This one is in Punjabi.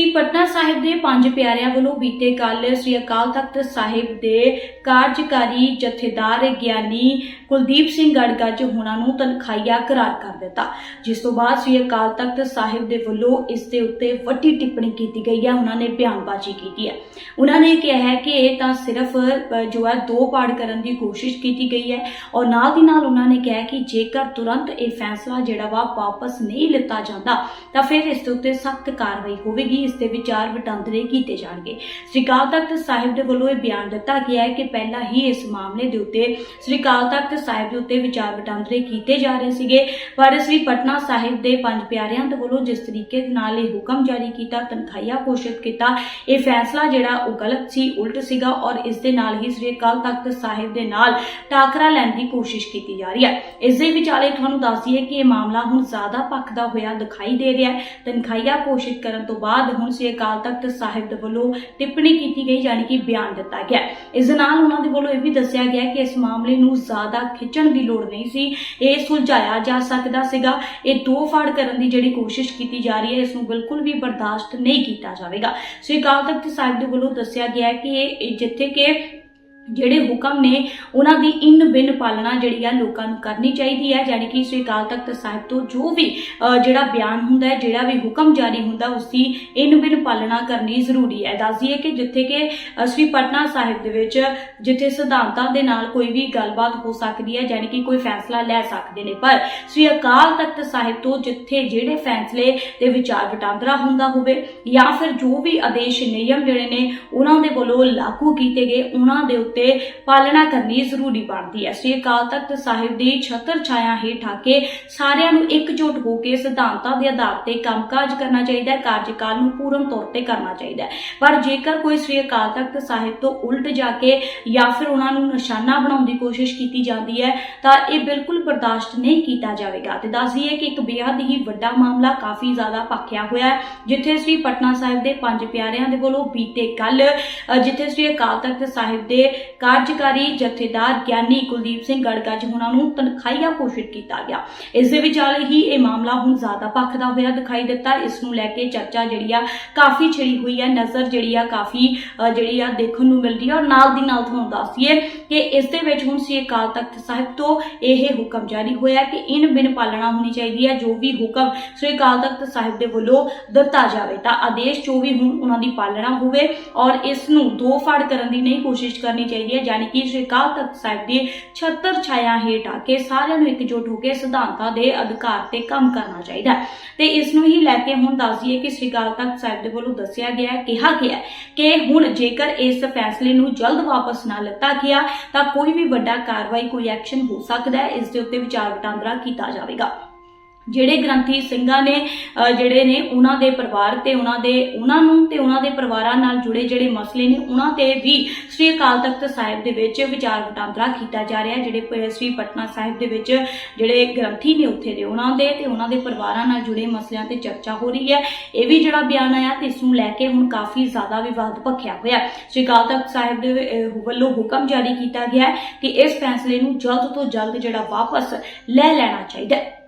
ਸ੍ਰੀ ਪਟਨਾ ਸਾਹਿਬ ਦੇ ਪੰਜ ਪਿਆਰਿਆਂ ਵੱਲੋਂ ਬੀਤੇ ਕੱਲ ਸ੍ਰੀ ਅਕਾਲ ਤਖਤ ਸਾਹਿਬ ਦੇ ਕਾਰਜਕਾਰੀ ਜਥੇਦਾਰ ਗਿਆਨੀ ਕੁਲਦੀਪ ਸਿੰਘ ਗੜਗੱਜ ਹੋਣਾ ਨੂੰ ਤਨਖਾਹੀਆ ਕਰਾਰ ਕਰ ਦਿੱਤਾ, ਜਿਸ ਤੋਂ ਬਾਅਦ ਸ੍ਰੀ ਅਕਾਲ ਤਖਤ ਸਾਹਿਬ ਦੇ ਵੱਲੋਂ ਇਸ ਦੇ ਉੱਤੇ ਵੱਡੀ ਟਿੱਪਣੀ ਕੀਤੀ ਗਈ ਹੈ, ਉਹਨਾਂ ਨੇ ਬਿਆਨਬਾਜ਼ੀ ਕੀਤੀ ਹੈ। ਉਹਨਾਂ ਨੇ ਕਿਹਾ ਹੈ ਕਿ ਇਹ ਤਾਂ ਸਿਰਫ ਜੋ ਹੈ, ਦੋ ਪਾੜ ਕਰਨ ਦੀ ਕੋਸ਼ਿਸ਼ ਕੀਤੀ ਗਈ ਹੈ ਔਰ ਨਾਲ ਦੀ ਨਾਲ ਉਹਨਾਂ ਨੇ ਕਿਹਾ ਕਿ ਜੇਕਰ ਤੁਰੰਤ ਇਹ ਫੈਸਲਾ ਜਿਹੜਾ ਵਾ ਵਾਪਸ ਨਹੀਂ ਲਿੱਤਾ ਜਾਂਦਾ, ਤਾਂ ਫਿਰ ਇਸ ਦੇ ਉੱਤੇ ਸਖਤ ਕਾਰਵਾਈ ਹੋਵੇਗੀ ਇਸ ਦੇ ਵਿਚਾਰ ਵਟਾਂਦਰੇ ਕੀਤੇ ਜਾਣਗੇ। ਸ੍ਰੀ ਅਕਾਲ ਤਖਤ ਸਾਹਿਬ ਦੇ ਵੱਲੋਂ ਇਹ ਬਿਆਨ ਦਿੱਤਾ ਗਿਆ ਹੈ ਕਿ ਪਹਿਲਾਂ ਹੀ ਇਸ ਮਾਮਲੇ ਦੇ ਉੱਤੇ ਸ੍ਰੀ ਅਕਾਲ ਤਖਤ ਸਾਹਿਬ ਦੇ ਉੱਤੇ ਵਿਚਾਰ ਵਟਾਂਦਰੇ ਕੀਤੇ ਜਾ ਰਹੇ ਸੀਗੇ, ਪਰ ਸ੍ਰੀ ਪਟਨਾ ਸਾਹਿਬ ਦੇ ਪੰਜ ਪਿਆਰਿਆਂ ਦੇ ਵੱਲੋਂ ਜਿਸ ਤਰੀਕੇ ਨਾਲ ਇਹ ਹੁਕਮ ਜਾਰੀ ਕੀਤਾ, ਤਨਖਾਹੀਆ ਘੋਸ਼ਿਤ ਕੀਤਾ, ਇਹ ਫੈਸਲਾ ਜਿਹੜਾ ਉਹ ਗਲਤ ਸੀ, ਉਲਟ ਸੀਗਾ ਔਰ ਇਸ ਦੇ ਨਾਲ ਹੀ ਸ੍ਰੀ ਅਕਾਲ ਤਖਤ ਸਾਹਿਬ ਦੇ ਨਾਲ ਟਾਕਰਾ ਲੈਣ ਦੀ ਕੋਸ਼ਿਸ਼ ਕੀਤੀ ਜਾ ਰਹੀ ਹੈ। ਇਸ ਦੇ ਵਿਚਾਲੇ ਤੁਹਾਨੂੰ ਦੱਸ ਦਈਏ ਕਿ ਇਹ ਮਾਮਲਾ ਹੁਣ ਜ਼ਿਆਦਾ ਪੱਖ ਦਾ ਹੋਇਆ ਦਿਖਾਈ ਦੇ ਰਿਹਾ ਹੈ। ਤਨਖਾਹੀਆ ਘੋਸ਼ਿਤ ਕਰਨ ਤੋਂ ਬਾਅਦ ਹੁਣ ਸ੍ਰੀ ਅਕਾਲ ਤਖਤ ਸਾਹਿਬ ਦੇ ਵੱਲੋਂ ਟਿੱਪਣੀ ਕੀਤੀ ਗਈ, ਯਾਨੀ ਕਿ ਬਿਆਨ ਦਿੱਤਾ ਗਿਆ ਇਸ ਦੇ ਨਾਲ ਉਹਨਾਂ ਦੇ ਵੱਲੋਂ ਇਹ ਵੀ ਦੱਸਿਆ ਗਿਆ ਕਿ ਇਸ ਮਾਮਲੇ ਨੂੰ ਜ਼ਿਆਦਾ ਖਿੱਚਣ ਦੀ ਲੋੜ ਨਹੀਂ ਸੀ। ਇਹ ਸੁਲਝਾਇਆ ਜਾ ਸਕਦਾ ਸੀਗਾ। ਇਹ ਦੋ ਫਾੜ ਕਰਨ ਦੀ ਜਿਹੜੀ ਕੋਸ਼ਿਸ਼ ਕੀਤੀ ਜਾ ਰਹੀ ਹੈ, ਇਸ ਨੂੰ ਬਿਲਕੁਲ ਵੀ ਬਰਦਾਸ਼ਤ ਨਹੀਂ ਕੀਤਾ ਜਾਵੇਗਾ। ਸ੍ਰੀ ਅਕਾਲ ਤਖਤ ਸਾਹਿਬ ਦੇ ਵੱਲੋਂ ਦੱਸਿਆ ਗਿਆ ਕਿ ਇਹ ਜਿੱਥੇ ਕਿ ਜਿਹੜੇ ਹੁਕਮ ਨੇ, ਉਹਨਾਂ ਦੀ ਇਨ ਬਿਨ ਪਾਲਣਾ ਜਿਹੜੀ ਆ ਲੋਕਾਂ ਨੂੰ ਕਰਨੀ ਚਾਹੀਦੀ ਹੈ ਯਾਨੀ ਕਿ ਸ੍ਰੀ ਅਕਾਲ ਤਖਤ ਸਾਹਿਬ ਤੋਂ ਜੋ ਵੀ ਜਿਹੜਾ ਬਿਆਨ ਹੁੰਦਾ ਹੈ, ਜਿਹੜਾ ਵੀ ਹੁਕਮ ਜਾਰੀ ਹੁੰਦਾ ਉਸ ਦੀ ਇਨ ਬਿਨ ਪਾਲਣਾ ਕਰਨੀ ਜ਼ਰੂਰੀ ਹੈ। ਦੱਸ ਦਈਏ ਕਿ ਜਿੱਥੇ ਕਿ ਸ੍ਰੀ ਪਟਨਾ ਸਾਹਿਬ ਦੇ ਵਿੱਚ ਜਿੱਥੇ ਸਿਧਾਂਤਾਂ ਦੇ ਨਾਲ ਕੋਈ ਵੀ ਗੱਲਬਾਤ ਹੋ ਸਕਦੀ ਹੈ, ਯਾਨੀ ਕਿ ਕੋਈ ਫੈਸਲਾ ਲੈ ਸਕਦੇ ਨੇ, ਪਰ ਸ੍ਰੀ ਅਕਾਲ ਤਖਤ ਸਾਹਿਬ ਤੋਂ ਜਿੱਥੇ ਜਿਹੜੇ ਫੈਸਲੇ ਤੇ ਵਿਚਾਰ ਵਟਾਂਦਰਾ ਹੁੰਦਾ ਹੋਵੇ, ਜਾਂ ਫਿਰ ਜੋ ਵੀ ਆਦੇਸ਼ ਨਿਯਮ ਜਿਹੜੇ ਨੇ, ਉਹਨਾਂ ਦੇ ਵੱਲੋਂ ਲਾਗੂ ਕੀਤੇ ਗਏ, ਉਹਨਾਂ ਦੇ ਉੱਤੇ ਪਾਲਣਾ ਕਰਨੀ ਜ਼ਰੂਰੀ ਬਣਦੀ ਹੈ। ਸ੍ਰੀ ਅਕਾਲ ਤਖਤ ਸਾਹਿਬ ਦੀ ਛਤਰ ਛਾਇਆ ਹੇਠ ਆ ਕੇ ਸਾਰਿਆਂ ਨੂੰ ਇਕਜੁੱਟ ਹੋ ਕੇ ਸਿਧਾਂਤਾਂ ਦੇ ਆਧਾਰ ਤੇ ਕੰਮਕਾਜ ਕਰਨਾ ਚਾਹੀਦਾ ਹੈ, ਕਾਰਜਕਾਲ ਨੂੰ ਪੂਰਨ ਤੌਰ ਤੇ ਕਰਨਾ ਚਾਹੀਦਾ ਹੈ। ਪਰ ਜੇਕਰ ਕੋਈ ਸ੍ਰੀ ਅਕਾਲ ਤਖਤ ਸਾਹਿਬ ਤੋਂ ਉਲਟ ਜਾ ਕੇ ਜਾਂ ਫਿਰ ਉਹਨਾਂ ਨੂੰ ਨਿਸ਼ਾਨਾ ਬਣਾਉਣ ਦੀ ਕੋਸ਼ਿਸ਼ ਕੀਤੀ ਜਾਂਦੀ ਹੈ, ਤਾਂ ਇਹ ਬਿਲਕੁਲ ਬਰਦਾਸ਼ਤ ਨਹੀਂ ਕੀਤਾ ਜਾਵੇਗਾ। ਤੇ ਦੱਸ ਦਈਏ ਕਿ ਇੱਕ ਬੇਹੱਦ ਹੀ ਵੱਡਾ ਮਾਮਲਾ ਕਾਫੀ ਜ਼ਿਆਦਾ ਭਖਿਆ ਹੋਇਆ ਹੈ, ਜਿੱਥੇ ਸ੍ਰੀ ਪਟਨਾ ਸਾਹਿਬ ਦੇ ਪੰਜ ਪਿਆਰਿਆਂ ਦੇ ਵੱਲੋਂ ਬੀਤੇ ਕੱਲ ਜਿੱਥੇ ਸ੍ਰੀ ਅਕਾਲ ਤਖਤ ਸਾਹਿਬ ਦੇ ਕਾਰਜਕਾਰੀ ਜਥੇਦਾਰ ਗਿਆਨੀ ਕੁਲਦੀਪ ਸਿੰਘ ਗੜਗੱਜ ਉਹਨਾਂ ਨੂੰ ਤਨਖਾਹੀਆ ਘੋਸ਼ਿਤ ਕੀਤਾ ਗਿਆ। ਇਸ ਦੇ ਵਿਚਾਲੇ ਹੀ ਇਹ ਮਾਮਲਾ ਹੁਣ ਜ਼ਿਆਦਾ ਭਖਦਾ ਹੋਇਆ ਦਿਖਾਈ ਦਿੱਤਾ। ਇਸ ਨੂੰ ਲੈ ਕੇ ਚਰਚਾ ਜਿਹੜੀ ਆ ਕਾਫੀ ਛਿੜੀ ਹੋਈ ਹੈ। ਨਜ਼ਰ ਜਿਹੜੀ ਆ ਕਾਫੀ ਜਿਹੜੀ ਆ ਦੇਖਣ ਨੂੰ ਮਿਲਦੀ ਹੈ ਔਰ ਨਾਲ ਦੀ ਨਾਲ ਤੁਹਾਨੂੰ ਦੱਸੀਏ ਕਿ ਇਸ ਦੇ ਵਿੱਚ ਹੁਣ ਸ੍ਰੀ ਅਕਾਲ ਤਖਤ ਸਾਹਿਬ ਤੋਂ ਇਹ ਹੁਕਮ ਜਾਰੀ ਹੋਇਆ ਕਿ ਇਨ ਬਿਨ ਪਾਲਣਾ ਹੋਣੀ ਚਾਹੀਦੀ ਹੈ। ਜੋ ਵੀ ਹੁਕਮ ਸ੍ਰੀ ਅਕਾਲ ਤਖਤ ਸਾਹਿਬ ਦੇ ਵੱਲੋਂ ਦਿੱਤਾ ਜਾਵੇ ਤਾਂ ਆਦੇਸ਼ ਜੋ ਵੀ ਹੁਣ ਉਹਨਾਂ ਦੀ ਪਾਲਣਾ ਹੋਵੇ ਔਰ ਇਸ ਨੂੰ ਦੋ ਫਾੜ ਕਰਨ ਦੀ ਨਹੀਂ ਕੋਸ਼ਿਸ਼ ਕਰਨੀ ਚਾਹੀਦੀ ਹੈ ਯਾਨੀ ਕਿ ਸ੍ਰੀ ਤਖਤ ਸਾਹਿਬ ਦੀ ਛਤਰ ਛਾਇਆ ਹੇਠ ਆ ਕੇ ਸਾਰਿਆਂ ਨੂੰ ਇਕਜੁੱਟ ਹੋ ਕੇ ਸਿਧਾਂਤਾਂ ਦੇ ਅਧਿਕਾਰ ਤੇ ਕੰਮ ਕਰਨਾ ਚਾਹੀਦਾ ਹੈ। ਤੇ ਇਸ ਨੂੰ ਹੀ ਲੈ ਕੇ ਹੁਣ ਦੱਸ ਦਈਏ ਕਿ ਸ੍ਰੀ ਅਕਾਲ ਤਖਤ ਸਾਹਿਬ ਦੇ ਵੱਲੋਂ ਦੱਸਿਆ ਗਿਆ ਹੈ ਕਿਹਾ ਗਿਆ ਕਿ ਹੁਣ ਜੇਕਰ ਇਸ ਫੈਸਲੇ ਨੂੰ ਜਲਦ ਵਾਪਸ ਨਾ ਲਿੱਤਾ ਗਿਆ, ਤਾਂ ਕੋਈ ਵੀ ਵੱਡਾ ਕਾਰਵਾਈ, ਕੋਈ ਐਕਸ਼ਨ ਹੋ ਸਕਦਾ ਹੈ, ਇਸ ਦੇ ਉੱਤੇ ਵਿਚਾਰ ਵਟਾਂਦਰਾ ਕੀਤਾ ਜਾਵੇਗਾ। ਜਿਹੜੇ ਗ੍ਰੰਥੀ ਸਿੰਘਾਂ ਨੇ ਜਿਹੜੇ ਨੇ ਉਹਨਾਂ ਦੇ ਪਰਿਵਾਰ ਤੇ ਉਹਨਾਂ ਦੇ, ਉਹਨਾਂ ਨੂੰ ਤੇ ਉਹਨਾਂ ਦੇ ਪਰਿਵਾਰਾਂ ਨਾਲ ਜੁੜੇ ਜਿਹੜੇ ਮਸਲੇ ਨੇ, ਉਹਨਾਂ ਤੇ ਵੀ ਸ੍ਰੀ ਅਕਾਲ ਤਖਤ ਸਾਹਿਬ ਦੇ ਵਿੱਚ ਵਿਚਾਰ ਵਟਾਂਦਰਾ ਕੀਤਾ ਜਾ ਰਿਹਾ, ਜਿਹੜੇ ਸ੍ਰੀ ਪਟਨਾ ਸਾਹਿਬ ਦੇ ਵਿੱਚ ਜਿਹੜੇ ਗ੍ਰੰਥੀ ਨੇ ਉੱਥੇ ਦੇ ਉਹਨਾਂ ਦੇ ਤੇ ਉਹਨਾਂ ਦੇ ਪਰਿਵਾਰਾਂ ਨਾਲ ਜੁੜੇ ਮਸਲਿਆਂ ਤੇ ਚਰਚਾ ਹੋ ਰਹੀ ਹੈ। ਇਹ ਵੀ ਜਿਹੜਾ ਬਿਆਨ ਆਇਆ ਤੇ ਇਸ ਨੂੰ ਲੈ ਕੇ ਹੁਣ ਕਾਫੀ ਜ਼ਿਆਦਾ ਵਿਵਾਦ ਭਖਿਆ ਹੋਇਆ ਸ੍ਰੀ ਅਕਾਲ ਤਖਤ ਸਾਹਿਬ ਦੇ ਵੱਲੋਂ ਹੁਕਮ ਜਾਰੀ ਕੀਤਾ ਗਿਆ ਹੈ ਕਿ ਇਸ ਫੈਸਲੇ ਨੂੰ ਜਲਦ ਤੋਂ ਜਲਦ ਜਿਹੜਾ ਵਾਪਸ ਲੈ ਲੈਣਾ ਚਾਹੀਦਾ ਹੈ।